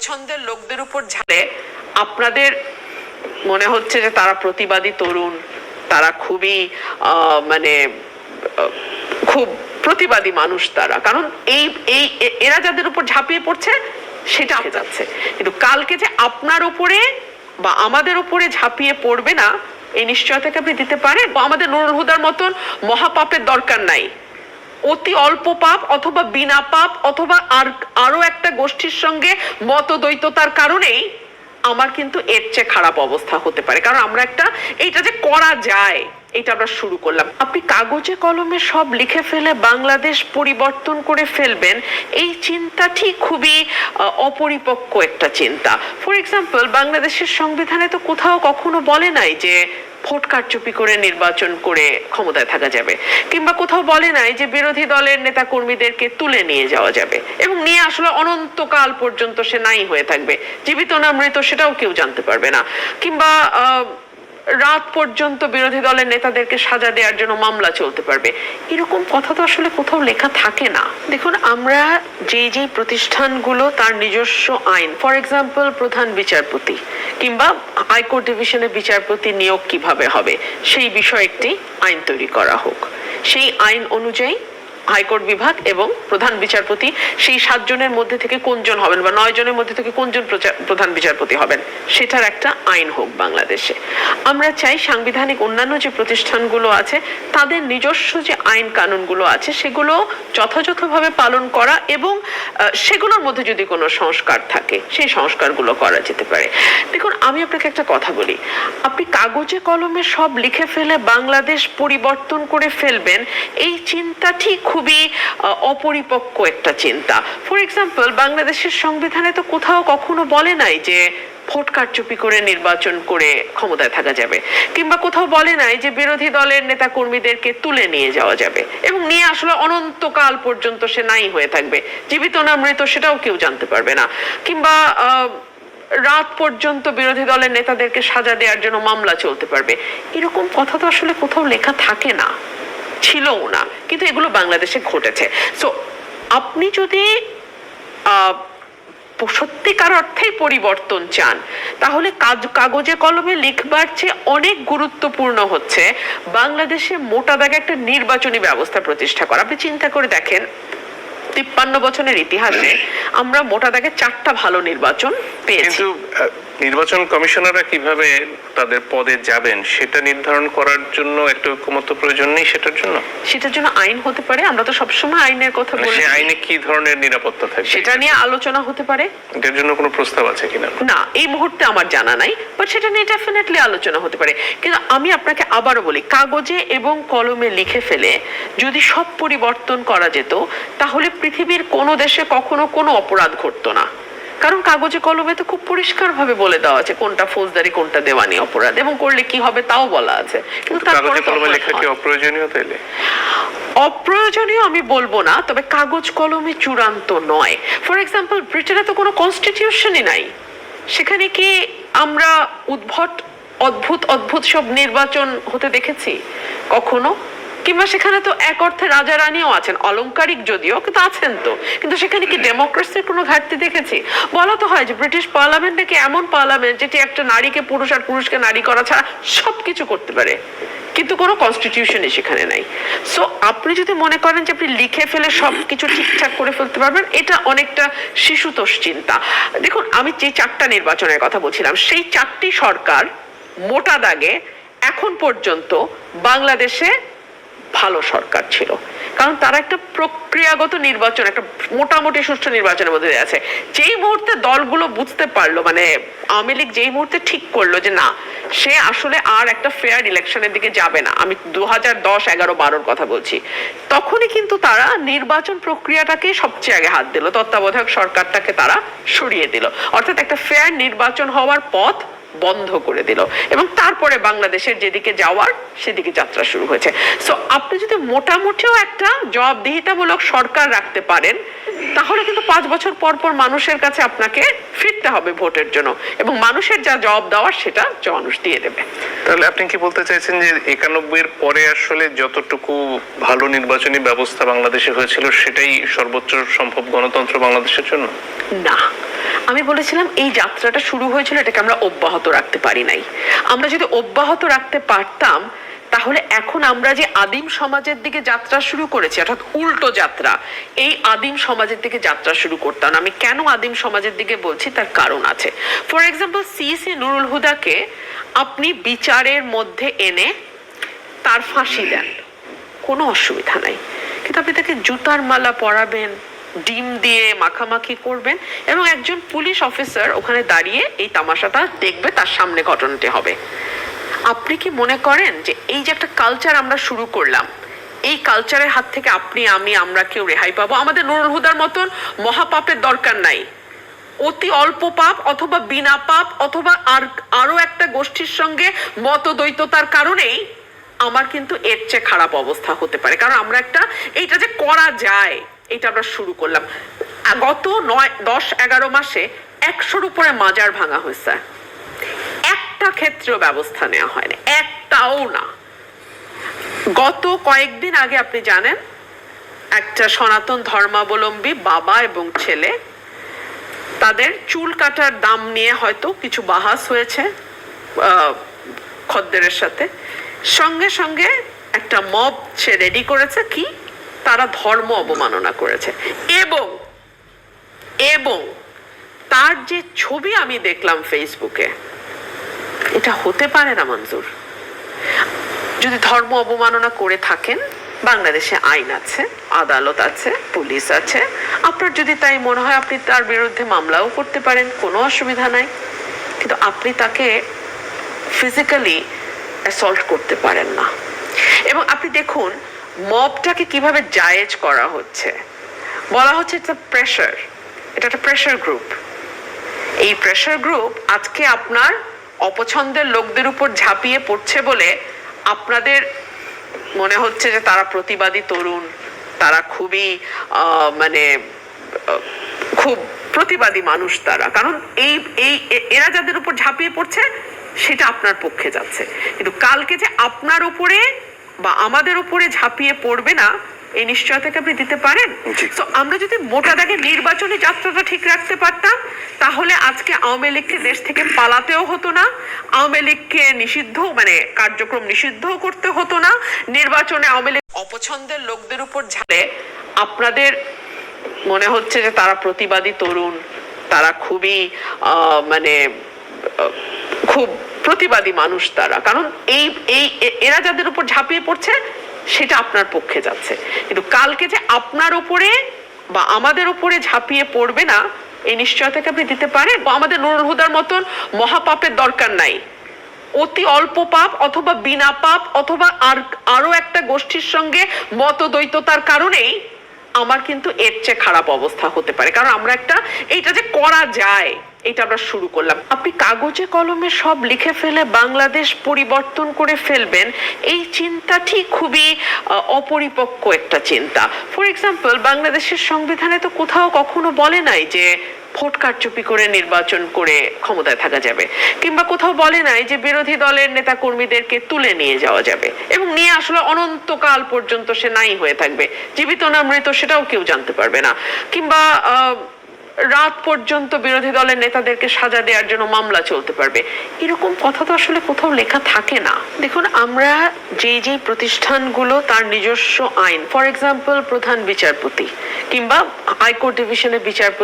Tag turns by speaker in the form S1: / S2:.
S1: পছন্দের লোকদের উপর ঝাড়ে আপনাদের মনে হচ্ছে যে তারা প্রতিবাদী তরুণ, তারা খুবই মানে খুব প্রতিবাদী মানুষ তারা। কারণ এই এই এরা যাদের উপর ঝাঁপিয়ে পড়ছে, সেটা যাচ্ছে। কিন্তু কালকে যে আপনার উপরে বা আমাদের উপরে ঝাঁপিয়ে পড়বে না, এই নিশ্চয়তাকে আপনি দিতে পারেন? আমাদের নুরুল হুদার মতন মহাপাপের দরকার নাই। অতি অল্প পাপ অথবা বিনা পাপ অথবা আর আরও একটা গোষ্ঠীর সঙ্গে মতদ্বৈততার কারণেই আমার কিন্তু এর চেয়ে খারাপ অবস্থা হতে পারে। কারণ আমরা একটা এইটা যে করা যায়। এটা আমরা শুরু করলাম। আপনি কাগজে কলমে সব লিখে ফেলে বাংলাদেশ পরিবর্তন করে ফেলবেন, এই চিন্তাটি খুবই অপরিপক্ক একটা চিন্তা। ফর এক্সাম্পল বাংলাদেশের সংবিধানে তো কোথাও কখনো বলে নাই যে ভোট কারচুপি করে নির্বাচন করে ক্ষমতায় থাকা যাবে। কিংবা কোথাও বলে নাই যে বিরোধী দলের নেতা কর্মীদেরকে তুলে নিয়ে যাওয়া যাবে। এবং নিয়ে আসলে অনন্তকাল পর্যন্ত সে নাই হয়ে থাকবে। জীবিত না মৃত সেটাও কেউ জানতে পারবে না। কিংবা রাত পর্যন্ত বিরোধী দলের নেতাদেরকে সাজা দেওয়ার জন্য মামলা চলতে পারবে। এরকম কথা তো আসলে কোথাও লেখা থাকে না। দেখুন, আমরা যেই যেই প্রতিষ্ঠানগুলো তার নিজস্ব আইন, ফর এক্সাম্পল প্রধান বিচারপতি কিংবা হাইকোর্ট ডিভিশনের বিচারপতি নিয়োগ কীভাবে হবে, সেই বিষয়ে একটি আইন তৈরি করা হোক। সেই আইন অনুযায়ী হাইকোর্ট বিভাগ এবং প্রধান বিচারপতি সেই সাতজনের মধ্যে থেকে কোনজন হবেন বা নয় জনের মধ্যে থেকে কোনজন প্রধান বিচারপতি হবেন, সেটার একটা আইন হোক বাংলাদেশে। আমরা চাই সাংবিধানিক অন্যান্য যে প্রতিষ্ঠানগুলো আছে, তাদের নিজস্ব যে আইন কানুনগুলো আছে, সেগুলো যথাযথভাবে পালন করা এবং সেগুলোর মধ্যে যদি কোনো সংস্কার থাকে, সেই সংস্কারগুলো করা যেতে পারে। দেখুন, আমি আপনাকে একটা কথা বলি। আপনি কাগজে কলমে সব লিখে ফেলে বাংলাদেশ পরিবর্তন করে ফেলবেন, এই চিন্তাটি খুবই অপরিপক্ক একটা চিন্তা। ফর এক্সাম্পল বাংলাদেশের সংবিধানে তো কোথাও কখনো বলে নাই যে ভোট কারচুপি করে নির্বাচন করে ক্ষমতায় থাকা যাবে। কিংবা কোথাও বলে নাই যে বিরোধী দলের নেতা কর্মীদেরকে তুলে নিয়ে যাওয়া যাবে। এবং নিয়ে আসলে অনন্তকাল পর্যন্ত সে নাই হয়ে থাকবে। জীবিত না মৃত সেটাও কেউ জানতে পারবে না। কিংবা রাত পর্যন্ত বিরোধী দলের নেতাদেরকে সাজা দেওয়ার জন্য মামলা চলতে পারবে। এরকম কথা তো আসলে কোথাও লেখা থাকে না। ছিলও না। কিন্তু এগুলো বাংলাদেশে ঘটেছে। সো আপনি যদি সত্যিকার অর্থেই পরিবর্তন চান, তাহলে কাজ- কাগজে কলমে লিখবার চেয়ে অনেক গুরুত্বপূর্ণ হচ্ছে বাংলাদেশে মোটা দাগে একটা নির্বাচনী ব্যবস্থা প্রতিষ্ঠা করা। আপনি চিন্তা করে দেখেন, তিপ্পান্ন বছরের ইতিহাসে আমরা মোটা দাগে চারটা ভালো নির্বাচন পেয়েছি।
S2: নির্বাচন কমিশনাররা কীভাবে তাদের পদে যাবেন সেটা নির্ধারণ করার জন্য একটা ঐক্যমত্য প্রয়োজন নেই সেটার জন্য?
S1: সেটার জন্য আইন হতে পারে আমরা তো সবসময় আইনের কথা
S2: মানে
S1: বলি
S2: সে আইনে কি ধরনের নিরাপত্তা থাকবে?
S1: সেটা নিয়ে আলোচনা হতে পারে।
S2: এটার জন্য কোনো প্রস্তাব আছে কিনা?
S1: না এই মুহূর্তে আমার জানা নাই বাট সেটা নিয়ে ডেফিনেটলি আলোচনা হতে পারে। কিন্তু আমি আপনাকে আবারও বলি কাগজে এবং কলমে লিখে ফেলে যদি সব পরিবর্তন করা যেত তাহলে পৃথিবীর কোনো দেশে কখনো কোনো অপরাধ ঘটতো না। কারণ কাগজে কলমে তো খুব পরিষ্কারভাবে বলে দেওয়া আছে কোনটা ফৌজদারি কোনটা দেওয়ানি অপরাধ এবং করলে কি হবে তাও বলা আছে। কিন্তু
S2: কাগজে কলমে লেখা কি অপ্রয়োজনীয় তাইলে?
S1: অপ্রয়োজনীয় আমি বলব না তবে কাগজ কলমে চূড়ান্ত নয়। ফর এক্সাম্পল ব্রিটেনে তো কোনো কনস্টিটিউশনই নাই। সেখানে কি আমরা উদ্ভট অদ্ভুত অদ্ভুত সব নির্বাচন হতে দেখেছি? কখনো? কিংবা সেখানে তো এক অর্থে রাজা রানীও আছেন অলংকারিক যদিও, কিন্তু আছেন তো। কিন্তু সেখানে কি ডেমোক্রেসির কোনো ঘাটতি দেখেছি? বলা তো হয় যে ব্রিটিশ পার্লামেন্ট নাকি এমন পার্লামেন্ট যেটি একটা নারীকে পুরুষ আর পুরুষকে নারী করা ছাড়া সব কিছু করতে পারে। কিন্তু কোনো কনস্টিটিউশনই সেখানে নাই। সো আপনি যদি মনে করেন যে আপনি লিখে ফেলে সব কিছু ঠিকঠাক করে ফেলতে পারবেন, এটা অনেকটা শিশুতোষ চিন্তা। দেখুন, আমি যে চারটা নির্বাচনের কথা বলছিলাম, সেই চারটি সরকার মোটা দাগে এখন পর্যন্ত বাংলাদেশে ভালো সরকার ছিল। কারণ তারা একটা প্রক্রিয়াগত নির্বাচন, একটা মোটামুটি সুষ্ঠু নির্বাচনের মধ্যে আছে। যেই মুহূর্তে দলগুলো বুঝতে পারল মানে আওয়ামী লীগ যেই মুহূর্তে ঠিক করল যে না, সে আসলে আর একটা ফেয়ার ইলেকশনের দিকে যাবে না। আমি দু হাজার দশ এগারো বারোর কথা বলছি। তখনই কিন্তু তারা নির্বাচন প্রক্রিয়াটাকে সবচেয়ে আগে হাত দিল। তত্ত্বাবধায়ক সরকারটাকে তারা সরিয়ে দিল। অর্থাৎ একটা ফেয়ার নির্বাচন হওয়ার পথ বন্ধ করে দিল। এবং তারপরে বাংলাদেশের যেদিকে যাওয়ার সেদিকে যাত্রা শুরু হয়েছে। সো আপনি যদি মোটামুটিও একটা জবাবদিহিতামূলক সরকার রাখতে পারেন তাহলে কিন্তু পাঁচ বছর পর পর মানুষের কাছে আপনাকে ফিরতে হবে ভোটের জন্য। এবং মানুষের যা জবাব দেওয়ার সেটা মানুষ দিয়ে দেবে।
S2: তাহলে আপনি কি বলতে চাইছেন যে একানব্বই এর পরে আসলে যতটুকু ভালো নির্বাচনী ব্যবস্থা বাংলাদেশে হয়েছিল সেটাই সর্বোচ্চ সম্ভব গণতন্ত্র বাংলাদেশের জন্য?
S1: না। আমি বলেছিলাম এই যাত্রাটা শুরু হয়েছিল, এটাকে আমরা অব্যাহত রাখতে পারি নাই। আমরা যদি অব্যাহত রাখতে পারতাম, তাহলে এখন আমরা যে আদিম সমাজের দিকে যাত্রা শুরু করেছি, অর্থাৎ উল্টো যাত্রা, এই আদিম সমাজের দিকে যাত্রা শুরু করতাম। আমি কেন আদিম সমাজের দিকে বলছি? তার কারণ আছে। ফর এক্সাম্পল সিসি নুরুল হুদাকে আপনি বিচারের মধ্যে এনে তার ফাঁসি দেন। কোনো অসুবিধা নাই। কিন্তু আপনি তাকে জুতার মালা পরাবেন ডিম দিয়ে মাখামাখি করবেন এবং একজন পুলিশ অফিসার ওখানে দাঁড়িয়ে এই তামাশাটা দেখবে, তার সামনে ঘটনাটি হবে। আপনি কি মনে করেন যে এই যে একটা কালচার আমরা শুরু করলাম, এই কালচারের হাত থেকে আপনি, আমি, আমরা কেউ রেহাই পাবো? আমাদের নুরুল হুদার মতন মহাপাপের দরকার নাই। অতি অল্প পাপ অথবা বিনা পাপ অথবা আর আরও একটা গোষ্ঠীর সঙ্গে মতদ্বৈততার কারণেই আমার কিন্তু এর চেয়ে খারাপ অবস্থা হতে পারে। কারণ আমরা একটা, এইটা যে করা যায় এটা আমরা শুরু করলাম। গত নয়, দশ, এগারো মাসে একশোর উপরে মাজার ভাঙা হয়েছে। একটা ক্ষেত্রেও ব্যবস্থা নেওয়া হয়নি, একটাও না। গত কয়েকদিন আগে আপনি জানেন, একটা সনাতন ধর্মাবলম্বী বাবা এবং ছেলে, তাদের চুল কাটার দাম নিয়ে হয়তো কিছু বাহাস হয়েছে খদ্দেরের সাথে। সঙ্গে সঙ্গে একটা মব সে রেডি করেছে, কি? তারা ধর্ম অবমাননা করেছে। এবং এবং তার যে ছবি আমি দেখলাম ফেসবুকে, এটা হতে পারে না মঞ্জুর যদি ধর্ম অবমাননা করে থাকেন, বাংলাদেশে আইন আছে, আদালত আছে, পুলিশ আছে, আপনার যদি তাই মনে হয় আপনি তার বিরুদ্ধে মামলাও করতে পারেন, কোনো অসুবিধা নাই। কিন্তু আপনি তাকে ফিজিক্যালি অ্যাসল্ট করতে পারেন না। এবং আপনি দেখুন মবটাকে কীভাবে জায়েজ করা হচ্ছে? বলা হচ্ছে এটা প্রেশার এটা একটা প্রেশার গ্রুপ এই প্রেশার গ্রুপ আজকে আপনার অপছন্দের লোকদের উপর ঝাঁপিয়ে পড়ছে বলে আপনাদের মনে হচ্ছে যে তারা প্রতিবাদী তরুণ, তারা খুবই মানে খুব প্রতিবাদী মানুষ তারা। কারণ এই এই এরা যাদের উপর ঝাঁপিয়ে পড়ছে, সেটা আপনার পক্ষে যাচ্ছে। কিন্তু কালকে যে আপনার উপরে বা আমাদের উপরে ঝাঁপিয়ে পড়বে না এই নিশ্চয়তাকে আপনি দিতে পারেন? তো আমরা যদি মোটা দাগে নির্বাচনী যাত্রাটা ঠিক রাখতে পারতাম তাহলে আজকে আওয়ামী লীগকে দেশ থেকে পালাতেও হতো না আওয়ামী লীগকে নিষিদ্ধ মানে কার্যক্রম নিষিদ্ধ করতে হতো না নির্বাচনে আওয়ামী লীগ অপছন্দের লোকদের উপর ঝালে আপনাদের মনে হচ্ছে যে তারা প্রতিবাদী তরুণ তারা খুবই আহ, মানে খুব প্রতিবাদী মানুষ তারা। কারণ এই এই এরা যাদের উপর ঝাঁপিয়ে পড়ছে, সেটা আপনার পক্ষে যাচ্ছে। কিন্তু কালকে যে আপনার উপরে বা আমাদের উপরে ঝাঁপিয়ে পড়বে না, এই নিশ্চয়তাকে আপনি দিতে পারেন? বা আমাদের নুরুল হুদার মতন মহাপাপের দরকার নাই। অতি অল্প পাপ অথবা বিনা পাপ অথবা আর, আরও একটা গোষ্ঠীর সঙ্গে মতদ্বৈততার কারণেই আমার কিন্তু এর চেয়ে খারাপ অবস্থা হতে পারে। কারণ আমরা একটা, এইটা যে করা যায় এটা আমরা শুরু করলাম। আপনি কাগজে, কলমে সব লিখে ফেলে বাংলাদেশ পরিবর্তন করে ফেলবেন, এই চিন্তাটি খুবই অপরিপক্ক একটা চিন্তা। ফর এক্সাম্পল বাংলাদেশের সংবিধানে তো কোথাও কখনো বলে নাই যে ভোট কারচুপি করে নির্বাচন করে ক্ষমতায় থাকা যাবে। কিংবা কোথাও বলে নাই যে বিরোধী দলের নেতা কর্মীদেরকে তুলে নিয়ে যাওয়া যাবে। এবং নিয়ে আসলে অনন্তকাল পর্যন্ত সে নাই হয়ে থাকবে। জীবিত না মৃত সেটাও কেউ জানতে পারবে না। কিংবা রাত পর্যন্ত বিরোধী দলের নেতাদেরকে সাজা দেওয়ার জন্য মামলা চলতে পারবে। এরকম কথা তো আসলে কোথাও লেখা থাকে না। দেখুন, আমরা যে যেই প্রতিষ্ঠানগুলো তার নিজস্ব আইন ফর এক্সাম্পল প্রধান বিচারপতি কিংবা হাইকোর্ট ডিভিশনের বিচারপতি